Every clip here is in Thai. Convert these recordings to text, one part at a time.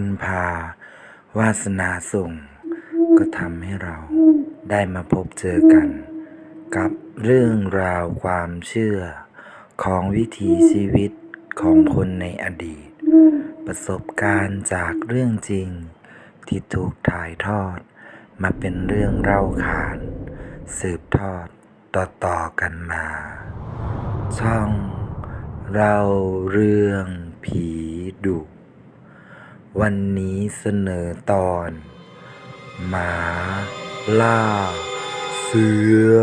ญพา วาสนาส่ง ก็ทำให้เราได้มาพบเจอกัน กับเรื่องราวความเชื่อของวิถีชีวิตของคนในอดีต ประสบการณ์จากเรื่องจริง ที่ถูกถ่ายทอด มาเป็นเรื่องเล่าขาน สืบทอดต่อๆกันมา ช่องเราเรื่องผีดุ วันนี้เสนอตอน หมาล่า เสือ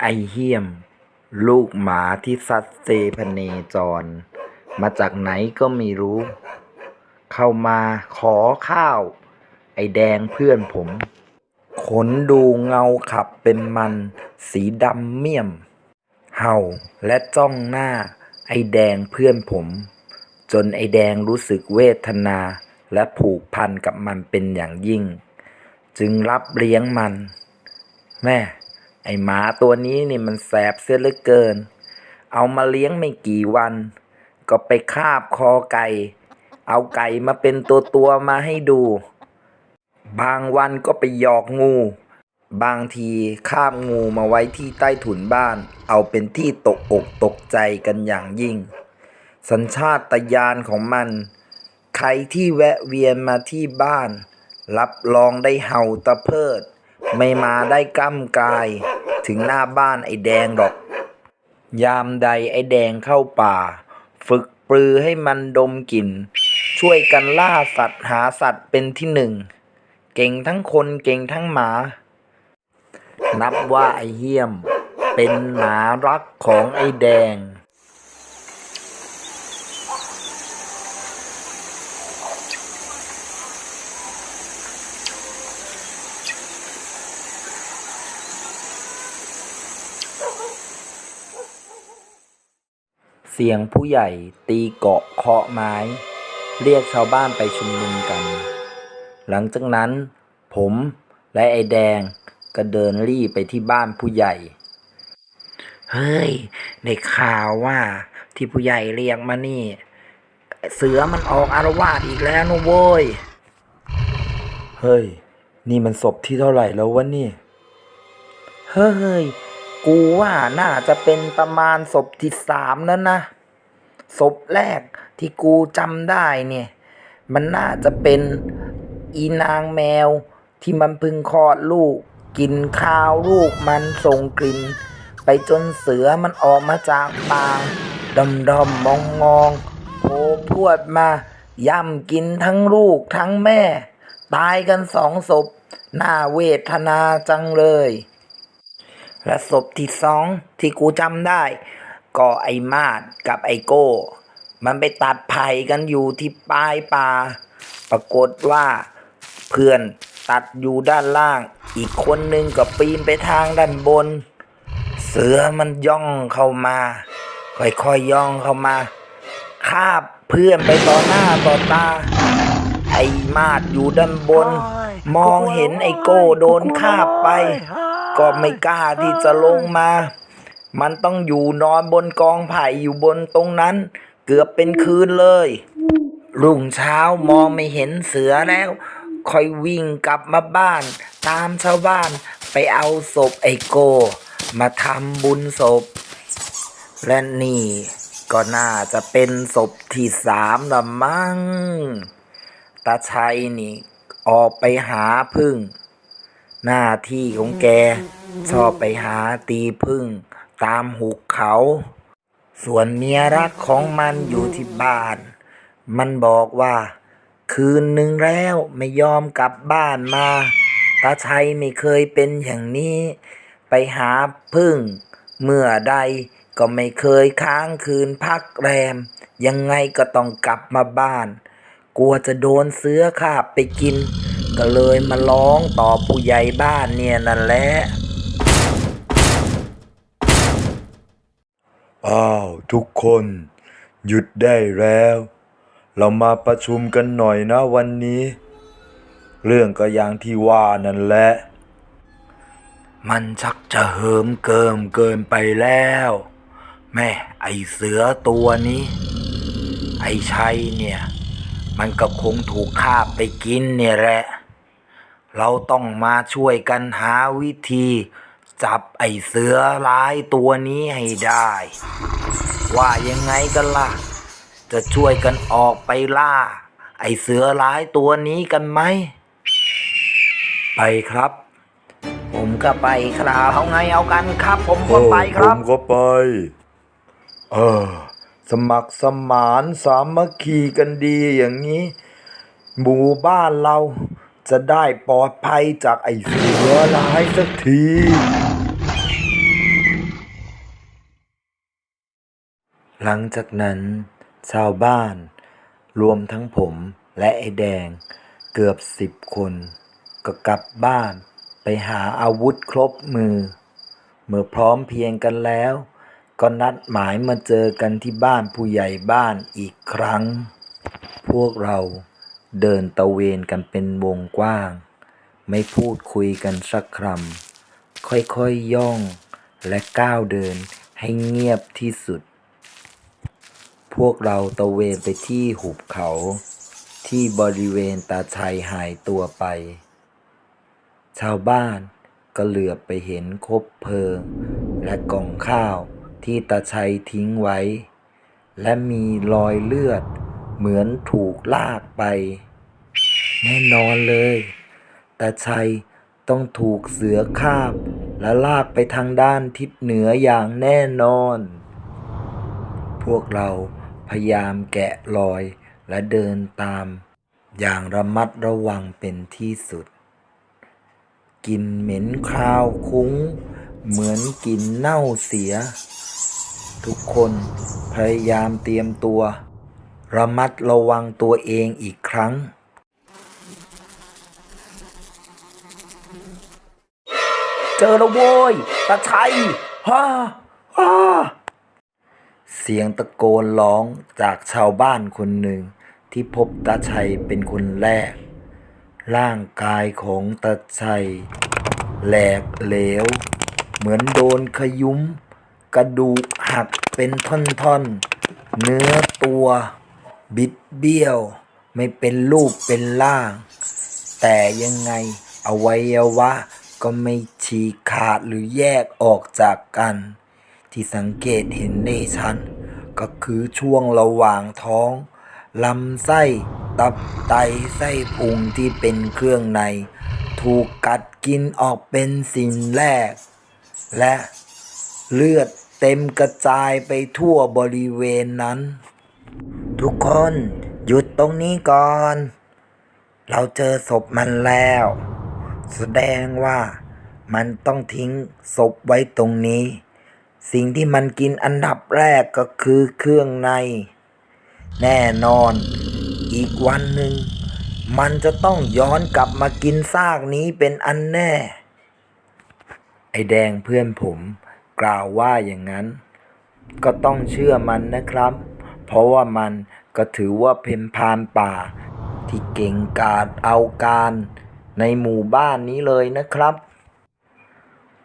ไอเฮียม ลูกหมาที่ซัดเซพเนจร มาจากไหนก็ไม่รู้ เข้ามาขอข้าว ไอแดงเพื่อนผม ขนดูเงาขับเป็นมัน สีดำเมี่ยม เห่าและจ้องหน้า ไอแดงเพื่อนผม จนไอแดงรู้สึกเวทนา และผูกพันกับมันเป็นอย่างยิ่ง จึงรับเลี้ยงมัน แม่ ไอหมาตัวนี้นี่มันแสบเสียเหลือเกิน เอามาเลี้ยงไม่กี่วัน ก็ไปคาบคอไก่ เอาไก่มาเป็นตัวตัวมาให้ดู บางวันก็ไปหยอกงู บางทีคาบงูมาไว้ที่ใต้ถุนบ้าน เอาเป็นที่ตกอกตกใจกันอย่างยิ่ง สัญชาตญาณของมัน ใครที่แวะเวียนมาที่บ้าน รับรองได้เห่าตะเพิด ไม่มาได้ก้ำกาย ถึงหน้าบ้านไอ้แดงหรอก ยามใดไอ้แดงเข้าป่า ฝึกปรือให้มันดมกลิ่น ช่วยกันล่าสัตว์หาสัตว์เป็นที่หนึ่ง ก่งทั้งคนเก่งทั้งหมา นับว่าไอเหี้ยม เป็นหมารักของไอแดงเสียงผู้ใหญ่ตีเกาะเคาะไม้ เรียกชาวบ้านไปชุมนุมกัน หลังจากนั้น ผมและไอ้แดงก็เดินรี่ไปที่บ้านผู้ใหญ่ เฮ้ยได้ข่าวว่าที่ผู้ใหญ่เรียกมานี่ เสือมันออกอารวาสอีกแล้วนะเว้ย เฮ้ย นี่มันศพที่เท่าไหร่แล้ววะนี่ เฮ้ย กูว่าน่าจะเป็นประมาณศพที่สามแล้วนะ ศพแรกที่กูจำได้เนี่ย มันน่าจะเป็น อีนางแมว ที่มันพึ่งคลอดลูกกินข้าวลูกมันส่งกลิ่น ไปจนเสือมันออกมาจากป่าดอมดอมองมองโผล่พวดมาย่ำกินทั้งลูกทั้งแม่ ตายกันสองศพน่าเวทนาจังเลย และศพที่สองที่กูจำได้ ก็ไอ้มาดกับไอ้โก้ มันไปตัดไผ่กันอยู่ที่ปลายป่า ปรากฏว่า เพื่อนตัดอยู่ด้านล่าง อีกคนนึงก็ปีนไปทางด้านบน เสือมันย่องเข้ามา ค่อยๆยย่องเข้ามาคาบเพื่อนไปต่อหน้าต่อตา ไอ้มาดอยู่ด้านบน มองเห็นไอ้โก้โดนคาบไป ก็ไม่กล้าที่จะลงมา มันต้องอยู่นอนบนกองไผ่อยู่บนตรงนั้น เกือบเป็นคืนเลย รุ่งเช้ามองไม่เห็นเสือแล้ว ค่อยวิ่งกลับมาบ้าน ตามชาวบ้านไปเอาศพไอโก มาทำบุญศพ และนี่ก็น่าจะเป็นศพที่สามละมั้งตาชัยนี่ ออกไปหาพึ่ง หน้าที่ของแก ชอบไปหาตีพึ่ง ตามหุบเขา ส่วนเมียรักของมันอยู่ที่บ้าน มันบอกว่า คืนหนึ่งแล้วไม่ยอมกลับบ้านมา ตาชัยไม่เคยเป็นอย่างนี้ ไปหาพึ่ง เมื่อใดก็ไม่เคยค้างคืนพักแรม ยังไงก็ต้องกลับมาบ้าน กลัวจะโดนเสือคาบไปกิน ก็เลยมาร้องต่อผู้ใหญ่บ้านเนี่ยนั่นแหละอ้าวทุกคน หยุดได้แล้ว เรามาประชุมกันหน่อยนะวันนี้ เรื่องก็อย่างที่ว่านั่นแหละ มันชักจะเหิมเกิมเกินไปแล้ว แม่ไอเสือตัวนี้ ไอชัยเนี่ย มันก็คงถูกฆ่าไปกินเนี่ยแหละ เราต้องมาช่วยกันหาวิธี จับไอเสือร้ายตัวนี้ให้ได้ ว่ายังไงกันล่ะ จะช่วยกันออกไปล่า ไอเสือร้ายตัวนี้กันไหม ไปครับ ผมก็ไปครับเอาไงเอากันครับ ผมก็ไปครับ ผมก็ไป เออ สมัครสมานสามัคคีกันดีอย่างนี้ หมู่บ้านเราจะได้ปลอดภัยจากไอเสือร้ายสักทีหลังจากนั้น ชาวบ้าน รวมทั้งผมและไอ้แดง เกือบสิบคน ก็กลับบ้านไปหาอาวุธครบมือ เมื่อพร้อมเพียงกันแล้ว ก็นัดหมายมาเจอกันที่บ้านผู้ใหญ่บ้านอีกครั้ง พวกเราเดินตะเวนกันเป็นวงกว้าง ไม่พูดคุยกันสักคำค่อยๆย่องและก้าวเดินให้เงียบที่สุด พวกเราตะเวนไปที่หุบเขา ที่บริเวณตาชัยหายตัวไป ชาวบ้านก็เหลือบไปเห็นคบเพลิง และกล่องข้าวที่ตาชัยทิ้งไว้ และมีรอยเลือดเหมือนถูกลากไป แน่นอนเลยตาชัยต้องถูกเสือคาบ และลากไปทางด้านทิศเหนืออย่างแน่นอน พวกเรา พยายามแกะรอย และเดินตาม อย่างระมัดระวังเป็นที่สุดกลิ่นเหม็นคราวคุ้ง เหมือนกลิ่นเน่าเสีย ทุกคนพยายามเตรียมตัว ระมัดระวังตัวเองอีกครั้ง เจอแล้วโว้ยตาชัยฮ่าฮ่า สียงตะโกนร้องจากชาวบ้านคนหนึ่ง ที่พบตาชัยเป็นคนแรก ร่างกายของตาชัย แหลกเหลว เหมือนโดนขยุ้ม กระดูกหักเป็นท่อนๆ เนื้อตัว บิดเบี้ยว ไม่เป็นรูปเป็นร่าง แต่ยังไงอวัยวะก็ไม่ฉีกขาดหรือแยกออกจากกัน ที่สังเกตเห็นได้ชัด ก็คือช่วงระหว่างท้องลำไส้ ตับไตไส้พุงที่เป็นเครื่องใน ถูกกัดกินออกเป็นสิ่งแรก และเลือดเต็มกระจายไปทั่วบริเวณนั้น ทุกคนหยุดตรงนี้ก่อน เราเจอศพมันแล้ว แสดงว่ามันต้องทิ้งศพไว้ตรงนี้ สิ่งที่มันกินอันดับแรกก็คือเครื่องใน แน่นอนอีกวันหนึ่ง มันจะต้องย้อนกลับมากินซากนี้เป็นอันแน่ ไอแดงเพื่อนผมกล่าวว่าอย่างนั้น ก็ต้องเชื่อมันนะครับ เพราะว่ามันก็ถือว่าเป็นพานป่า ที่เก่งกาจเอาการในหมู่บ้านนี้เลยนะครับ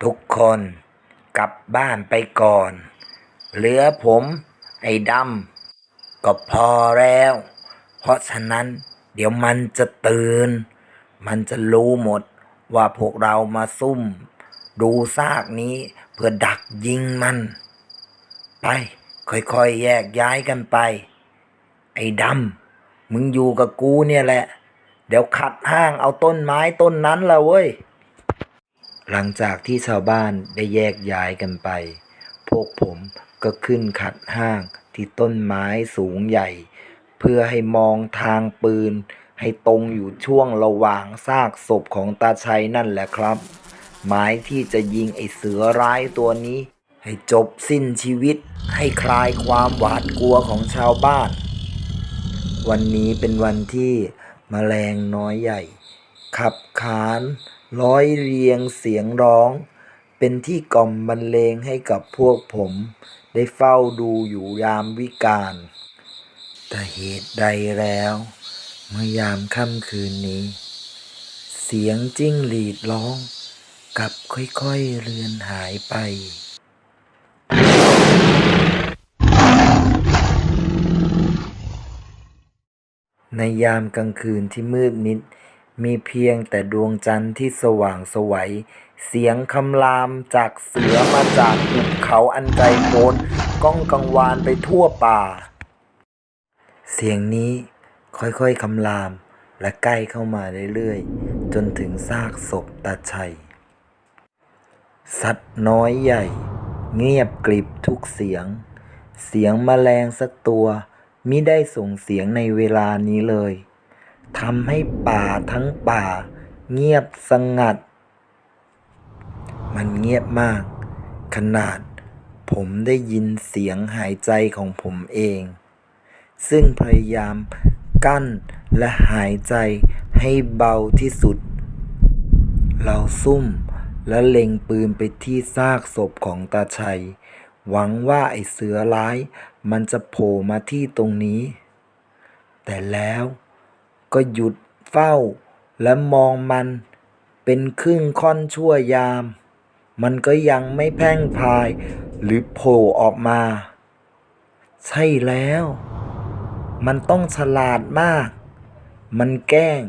ทุกคน กลับบ้านไปก่อน เหลือผมไอ้ดำก็พอแล้ว เพราะฉะนั้นเดี๋ยวมันจะตื่น มันจะรู้หมดว่าพวกเรามาซุ่ม ดูซากนี้เพื่อดักยิงมัน ไป ค่อยๆแยกย้ายกันไป ไอ้ดำมึงอยู่กับกูเนี่ยแหละ เดี๋ยวขัดห้างเอาต้นไม้ต้นนั้นละเว้ย หลังจากที่ชาวบ้านได้แยกย้ายกันไป พวกผมก็ขึ้นขัดห้างที่ต้นไม้สูงใหญ่ เพื่อให้มองทางปืน ให้ตรงอยู่ช่วงระหว่างซากศพของตาชัยนั่นแหละครับ หมายที่จะยิงไอ้เสือร้ายตัวนี้ ให้จบสิ้นชีวิต ให้คลายความหวาดกลัวของชาวบ้าน วันนี้เป็นวันที่มแมลงน้อยใหญ่ ขับขาน ร้อยเรียงเสียงร้อง เป็นที่กล่อมบรรเลงให้กับพวกผม ได้เฝ้าดูอยู่ยามวิกาลแต่เหตุใดแล้ว เมื่อยามค่ำคืนนี้ เสียงจิ้งหรีดร้องกลับค่อยๆเลือนหายไป ในยามกลางคืนที่มืดมิด มีเพียงแต่ดวงจันทร์ที่สว่างไสวัย เสียงคำรามจากเสือมาจากหุบเขาอันไกลโพ้นก้องกังวานไปทั่วป่า เสียงนี้ค่อยๆคำรามและใกล้เข้ามาเรื่อยๆ จนถึงซากศพตาชัย สัตว์น้อยใหญ่ เงียบกริบทุกเสียง เสียงแมลงสักตัวมิได้ส่งเสียงในเวลานี้เลย ทำให้ป่าทั้งป่า เงียบสงัด มันเงียบมาก ขนาดผมได้ยินเสียงหายใจของผมเอง ซึ่งพยายามกั้นและหายใจให้เบาที่สุด เราซุ่มและเล็งปืนไปที่ซากศพของตาชัย หวังว่าไอเสือร้าย มันจะโผล่มาที่ตรงนี้ แต่แล้ว ก็หยุดเฝ้า และมองมันเป็นครึ่งค่อนชั่วยาม มันก็ยังไม่แพ่งพายหรือโผล่ออกมา ใช่แล้ว มันต้องฉลาดมาก มันแกล้ง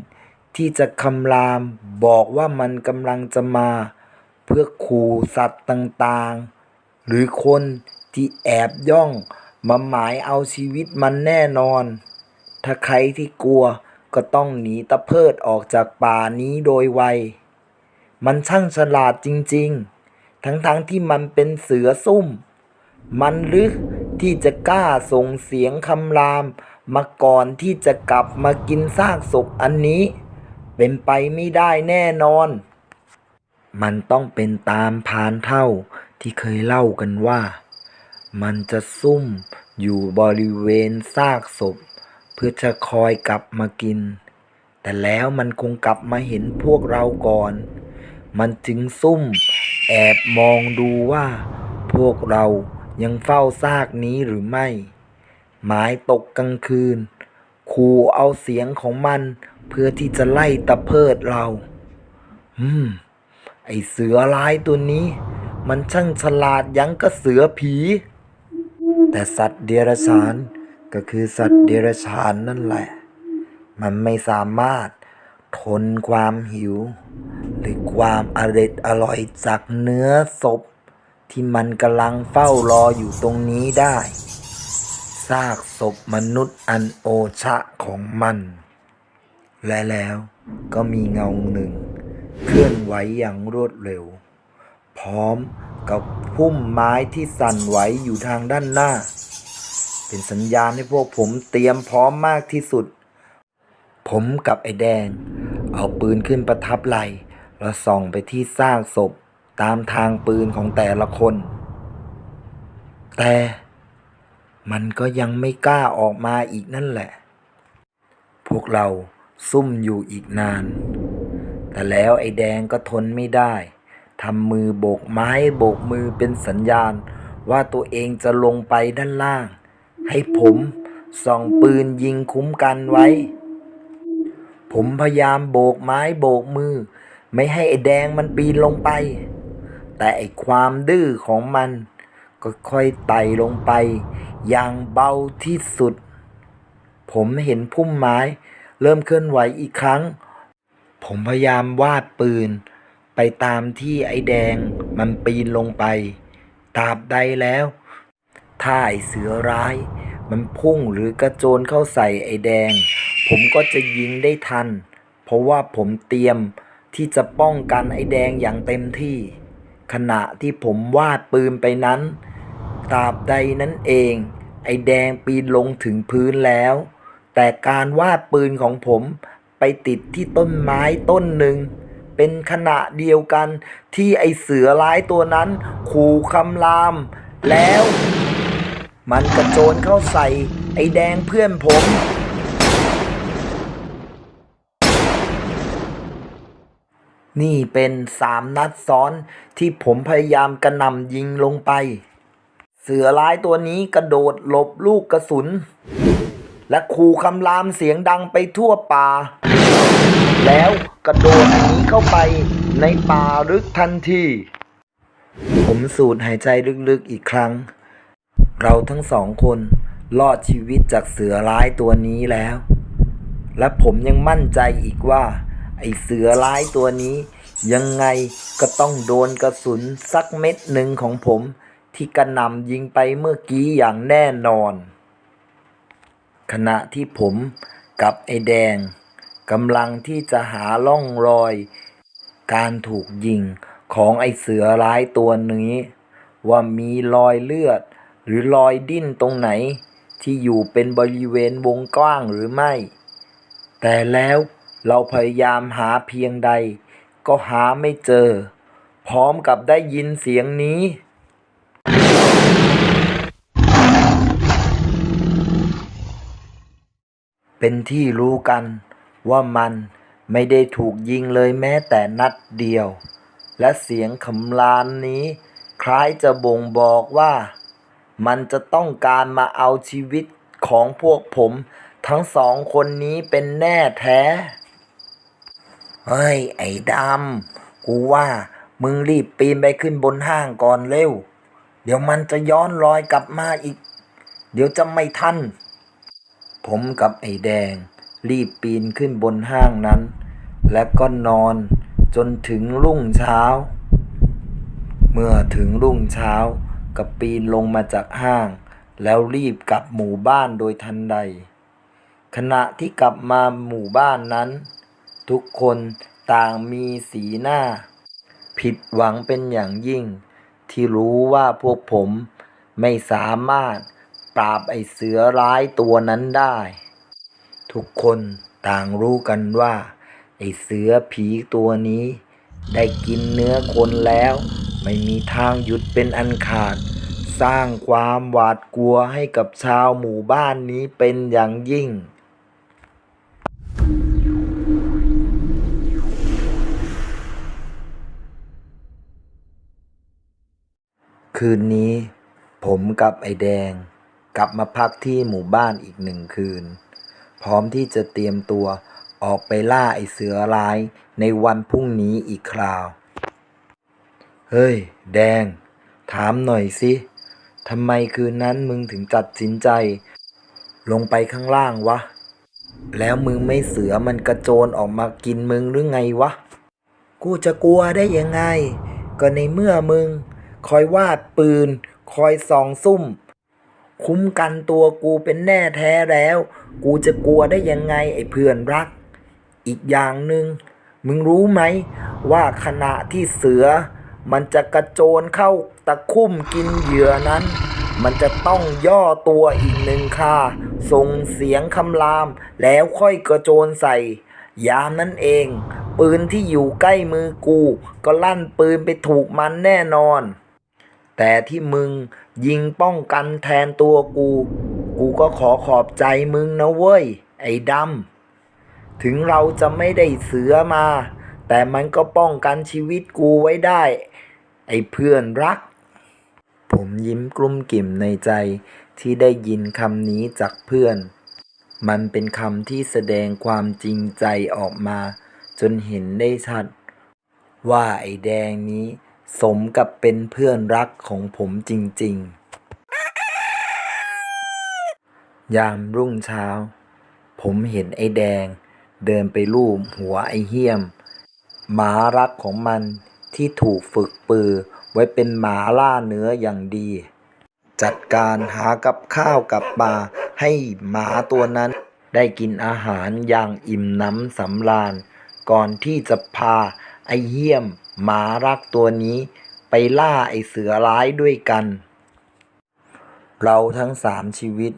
ที่จะคำรามบอกว่ามันกำลังจะมา เพื่อขู่สัตว์ต่างๆ หรือคนที่แอบย่องมาหมายเอาชีวิตมันแน่นอน ถ้าใครที่กลัว ก็ต้องหนีตะเพิดออกจากป่านี้โดยไว มันช่างฉลาดจริงๆ ทั้งๆทที่มันเป็นเสือซุ่ม มันหรือที่จะกล้าส่งเสียงคำราม มาก่อนที่จะกลับมากินซากศพอันนี้ เป็นไปไม่ได้แน่นอน มันต้องเป็นตามพานเท่าที่เคยเล่ากันว่า มันจะซุ่มอยู่บริเวณซากศพ เพื่อจะคอยกลับมากิน แต่แล้วมันคงกลับมาเห็นพวกเราก่อน มันจึงซุ่มแอบมองดูว่า พวกเรายังเฝ้าซากนี้หรือไม่ หมายตกกลางคืนขู่เอาเสียงของมันเพื่อที่จะไล่ตะเพิดเรา อืม ไอเสือร้ายตัวนี้ มันช่างฉลาดยังก็เสือผี แต่สัตว์เดรัจฉาน ก็คือสัตว์เดรัจฉานนั่นแหละ มันไม่สามารถทนความหิว หรือความอร็ดอร่อยจากเนื้อศพ ที่มันกำลังเฝ้ารออยู่ตรงนี้ได้ซากศพมนุษย์อันโอชะของมัน และแล้วก็มีเงาหนึ่ง เคลื่อนไหวอย่างรวดเร็ว พร้อมกับพุ่มไม้ที่สั่นไหวอยู่ทางด้านหน้า เป็นสัญญาณให้พวกผมเตรียมพร้อมมากที่สุด ผมกับไอ้แดง เอาปืนขึ้นประทับไหลแล้วส่องไปที่ซากศพตามทางปืนของแต่ละคน แต่มันก็ยังไม่กล้าออกมาอีกนั่นแหละ พวกเราซุ่มอยู่อีกนาน แต่แล้วไอ้แดงก็ทนไม่ได้ทำมือโบกไม้โบกมือเป็นสัญญาณว่าตัวเองจะลงไปด้านล่าง ให้ผมส่องปืนยิงคุ้มกันไว้ ผมพยายามโบกไม้โบกมือ ไม่ให้ไอ้แดงมันปีนลงไป แต่ไอ้ความดื้อของมันก็ค่อยไต่ลงไป อย่างเบาที่สุด ผมเห็นพุ่มไม้ เริ่มเคลื่อนไหวอีกครั้ง ผมพยายามวาดปืน ไปตามที่ไอ้แดงมันปีนลงไปตราบใดแล้ว ถ้าไอเสือร้าย มันพุ่งหรือกระโจนเข้าใส่ไอ้แดง ผมก็จะยิงได้ทัน เพราะว่าผมเตรียมที่จะป้องกันไอ้แดงอย่างเต็มที่ ขณะที่ผมวาดปืนไปนั้นตราบใดนั้นเอง ไอ้แดงปีนลงถึงพื้นแล้ว แต่การวาดปืนของผมไปติดที่ต้นไม้ต้นหนึ่ง เป็นขณะเดียวกันที่ไอเสือร้ายตัวนั้น ขู่คำรามแล้ว มันกระโจนเข้าใส่ ไอแดงเพื่อนผม นี่เป็นสามนัดซ้อนที่ผมพยายามกระหน่ำยิงลงไป เสือร้ายตัวนี้กระโดดหลบลูกกระสุน และขู่คำรามเสียงดังไปทั่วป่า แล้วกระโดดหนีเข้าไปในป่าลึกทันทีผมสูดหายใจลึกๆอีกครั้ง เราทั้งสองคนรอดชีวิตจากเสือร้ายตัวนี้แล้ว และผมยังมั่นใจอีกว่า ไอ้เสือร้ายตัวนี้ ยังไงก็ต้องโดนกระสุนสักเม็ดหนึ่งของผม ที่กระหน่ำยิงไปเมื่อกี้อย่างแน่นอน ขณะที่ผมกับไอ้แดงกำลังที่จะหาล่องรอย การถูกยิงของไอ้เสือร้ายตัวนี้ ว่ามีรอยเลือด หรือรอยดิ้นตรงไหนที่อยู่เป็นบริเวณวงกว้างหรือไม่ แต่แล้วเราพยายามหาเพียงใด ก็หาไม่เจอ พร้อมกับได้ยินเสียงนี้ เป็นที่รู้กันว่ามันไม่ได้ถูกยิงเลยแม้แต่นัดเดียว และเสียงคำรามนี้ คล้ายจะบ่งบอกว่า มันจะต้องการมาเอาชีวิตของพวกผม ทั้งสองคนนี้เป็นแน่แท้ เฮ้ย ไอ้ดำ กูว่ามึงรีบปีนไปขึ้นบนห้างก่อนเร็ว เดี๋ยวมันจะย้อนรอยกลับมาอีก เดี๋ยวจะไม่ทัน ผมกับไอ้แดง รีบปีนขึ้นบนห้างนั้น และก็นอนจนถึงรุ่งเช้า เมื่อถึงรุ่งเช้า ก็ปีนลงมาจากห้าง แล้วรีบกลับหมู่บ้านโดยทันใด ขณะที่กลับมาหมู่บ้านนั้น ทุกคนต่างมีสีหน้า ผิดหวังเป็นอย่างยิ่ง ที่รู้ว่าพวกผมไม่สามารถปราบไอเสือร้ายตัวนั้นได้ ทุกคนต่างรู้กันว่า ไอเสือผีตัวนี้ ได้กินเนื้อคนแล้ว ไม่มีทางหยุดเป็นอันขาด สร้างความหวาดกลัวให้กับชาวหมู่บ้านนี้เป็นอย่างยิ่งคืนนี้ผมกับไอแดง กลับมาพักที่หมู่บ้านอีกหนึ่งคืน พร้อมที่จะเตรียมตัวออกไปล่าไอเสือร้ายในวันพรุ่งนี้อีกคราว เฮ้ย แดง ถามหน่อยสิทำไมคืนนั้นมึงถึงตัดสินใจ ลงไปข้างล่างวะ แล้วมึงไม่เสือมันกระโจนออกมากินมึงหรือไงวะ กูจะกลัวได้ยังไง ก็ในเมื่อมึง คอยวาดปืน คอยส่องซุ่ม คุ้มกันตัวกูเป็นแน่แท้แล้ว กูจะกลัวได้ยังไงไอ้เพื่อนรัก อีกอย่างหนึ่งมึงรู้ไหมว่าขณะที่เสือ มันจะกระโจนเข้าตะคุ่มกินเหยื่อนั้น มันจะต้องย่อตัวอีกหนึ่งค่าส่งเสียงคำรามแล้วค่อยกระโจนใส่ ยามนั้นเอง ปืนที่อยู่ใกล้มือกู ก็ลั่นปืนไปถูกมันแน่นอน แต่ที่มึงยิงป้องกันแทนตัวกู กูก็ขอขอบใจมึงนะเว้ย ไอ้ดำถึงเราจะไม่ได้เสือมาแต่มันก็ป้องกันชีวิตกูไว้ได้ ไอ้เพื่อนรัก ผมยิ้มกลุ้มกิ่มในใจที่ได้ยินคำนี้จากเพื่อน มันเป็นคำที่แสดงความจริงใจออกมา จนเห็นได้ชัด ว่าไอ้แดงนี้ สมกับเป็นเพื่อนรักของผมจริง ๆ ยามรุ่งเช้า ผมเห็นไอ้แดง เดินไปลูบหัวไอ้เหี้ยมหมารักของมัน ที่ถูกฝึกปือ ไว้เป็นหมาล่าเนื้ออย่างดี จัดการหากับข้าวกับปลาให้หมาตัวนั้น ได้กินอาหารอย่างอิ่มหน้ำสำราญ ก่อนที่จะพาไอเหี้ยมหมารักตัวนี้ ไปล่าไอเสือร้ายด้วยกัน เราทั้งสามชีวิต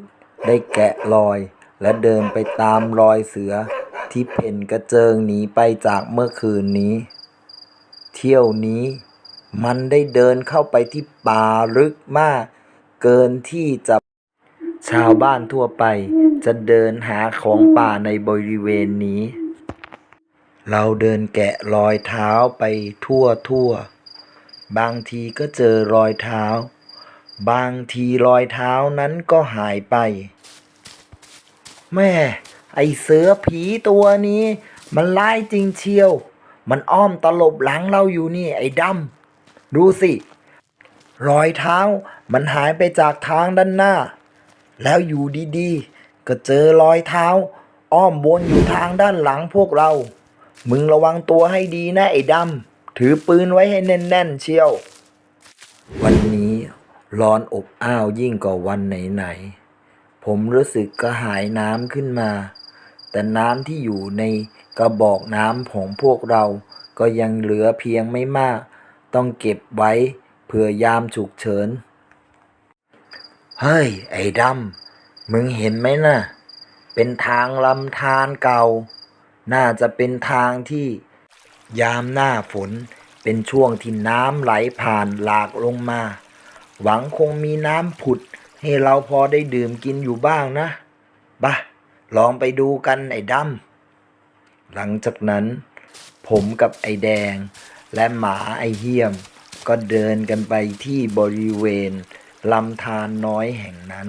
ได้แกะรอยและเดินไปตามรอยเสือที่เพ่นกระเจิงหนีไปจากเมื่อคืนนี้ เที่ยวนี้ มันได้เดินเข้าไปที่ป่าลึกมาก เกินที่จะชาวบ้านทั่วไป จะเดินหาของป่าในบริเวณนี้ เราเดินแกะรอยเท้าไปทั่วทั่ว บางทีก็เจอรอยเท้า บางทีรอยเท้านั้นก็หายไป แม่ ไอเสือผีตัวนี้ มันร้ายจริงเชียว มันอ้อมตลบหลังเราอยู่นี่ ไอ้ดำดูสิ รอยเท้ามันหายไปจากทางด้านหน้า แล้วอยู่ดีๆ ก็เจอรอยเท้า อ้อมวนอยู่ทางด้านหลังพวกเรา มึงระวังตัวให้ดีนะไอ้ดำ ถือปืนไว้ให้แน่นๆเชียว วันนี้ร้อนอบอ้าวยิ่งกว่าวันไหนๆผมรู้สึกกระหายน้ำขึ้นมา แต่น้ำที่อยู่ใน กระบอกน้ำของพวกเราก็ยังเหลือเพียงไม่มาก ต้องเก็บไว้เผื่อยามฉุกเฉิน เฮ้ย ไอ้ดำ มึงเห็นไหมน่ะ เป็นทางลำธารเก่า น่าจะเป็นทางที่ยามหน้าฝนเป็นช่วงที่น้ำไหลผ่านหลากลงมา หวังคงมีน้ำผุดให้เราพอได้ดื่มกินอยู่บ้างนะ บะ ลองไปดูกันไอ้ดำ หลังจากนั้น ผมกับไอแดง และหมาไอเหี้ยม ก็เดินกันไปที่บริเวณลำธารน้อยแห่งนั้น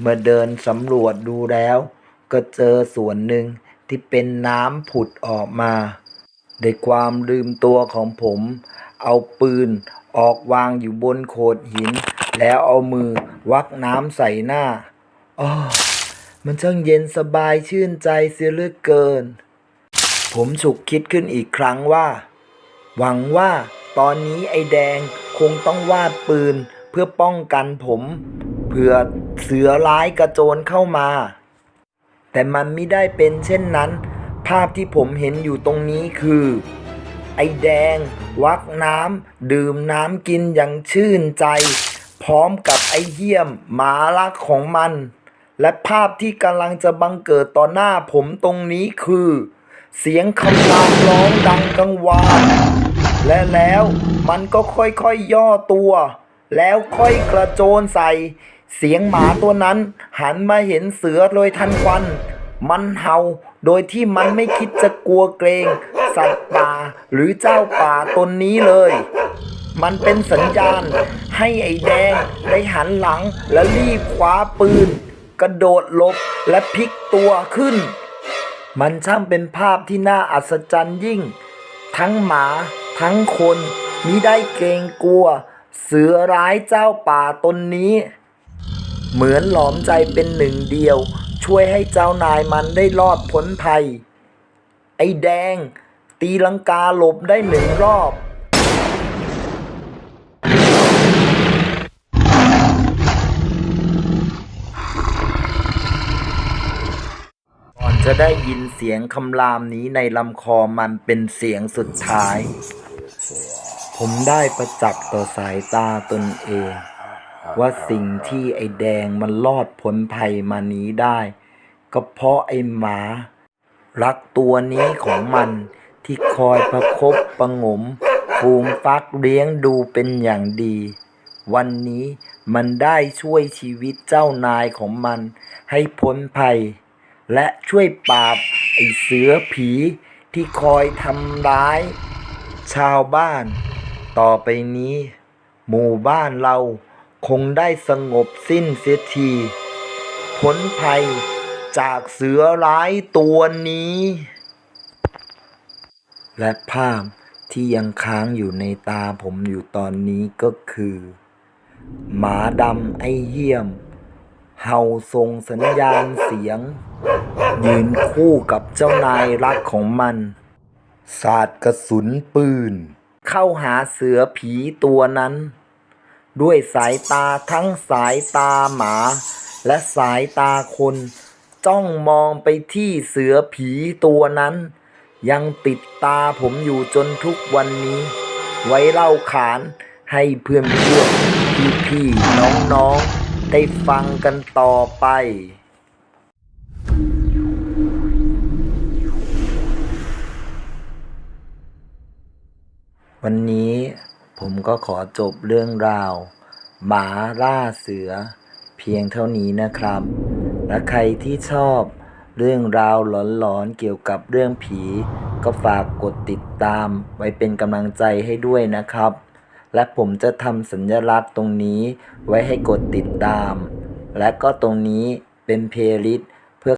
เมื่อเดินสำรวจดูแล้ว ก็เจอส่วนหนึ่งที่เป็นน้ำผุดออกมาด้วยความลืมตัวของผม เอาปืนออกวางอยู่บนโขดหิน แล้วเอามือวักน้ำใส่หน้าอ้อ มันช่างเย็นสบายชื่นใจเสียเหลือเกิน ผมฉุกคิดขึ้นอีกครั้งว่า หวังว่าตอนนี้ไอ้แดงคงต้องวาดปืนเพื่อป้องกันผมเผื่อเสือร้ายกระโจนเข้ามา แต่มันไม่ได้เป็นเช่นนั้น ภาพที่ผมเห็นอยู่ตรงนี้คือ ไอ้แดง วักน้ำดื่มน้ำกินอย่างชื่นใจ พร้อมกับไอ้เหี้ยมหมาลักของมัน และภาพที่กำลังจะบังเกิดต่อหน้าผมตรงนี้คือ เสียงคำรามร้องดังกังวาน และแล้วมันก็ค่อยๆย่อตัว แล้วค่อยกระโจนใส่ เสียงหมาตัวนั้น หันมาเห็นเสือโดยทันควัน มันเห่าโดยที่มันไม่คิดจะกลัวเกรง สัตว์ป่าหรือเจ้าป่าตนนี้เลย มันเป็นสัญญาณให้ไอ้แดงได้หันหลังและรีบคว้าปืน กระโดดหลบและพลิกตัวขึ้น มันช่างเป็นภาพที่น่าอัศจรรย์ยิ่ง ทั้งหมาทั้งคนมิได้เกรงกลัว เสือร้ายเจ้าป่าตนนี้ เหมือนหลอมใจเป็นหนึ่งเดียว ช่วยให้เจ้านายมันได้รอดพ้นภัย ไอ้แดง ตีลังกาหลบได้หนึ่งรอบ ก่อน จะได้ยินเสียงคำรามนี้ในลำคอมันเป็นเสียงสุดท้าย ผมได้ประจักษ์ต่อสายตาตนเอง ว่าสิ่งที่ไอ้แดงมันรอดพ้นภัยมานี้ได้ ก็เพราะไอ้หมา รักตัวนี้ของมันที่คอยประคบประงมฟูมฟักเลี้ยงดูเป็นอย่างดี วันนี้มันได้ช่วยชีวิตเจ้านายของมันให้พ้นภัย และช่วยปราบไอเสือผีที่คอยทำร้าย ชาวบ้าน ต่อไปนี้ หมู่บ้านเราคงได้สงบสิ้นเสียทีพ้นภัยจากเสือร้ายตัวนี้ และภาพที่ยังค้างอยู่ในตาผมอยู่ตอนนี้ก็คือ หมาดำไอ้เหี้ยม เห่าส่งสัญญาณเสียง ยืนคู่กับเจ้านายรักของมัน สาดกระสุนปืน เข้าหาเสือผีตัวนั้น ด้วยสายตาทั้งสายตาหมา และสายตาคน จ้องมองไปที่เสือผีตัวนั้น ยังติดตาผมอยู่จนทุกวันนี้ ไว้เล่าขานให้เพื่อนเพื่อนพี่พี่น้องน้องๆ ได้ฟังกันต่อไปวันนี้ผมก็ขอจบเรื่องราว หมาล่าเสือ เพียงเท่านี้นะครับ และใครที่ชอบเรื่องราวหลอนๆเกี่ยวกับเรื่องผี ก็ฝากกดติดตามไว้เป็นกำลังใจให้ด้วยนะครับ และผมจะทำสัญลักษณ์ตรงนี้ไว้ให้กดติดตาม และก็ตรงนี้เป็นเพลย์ลิสต์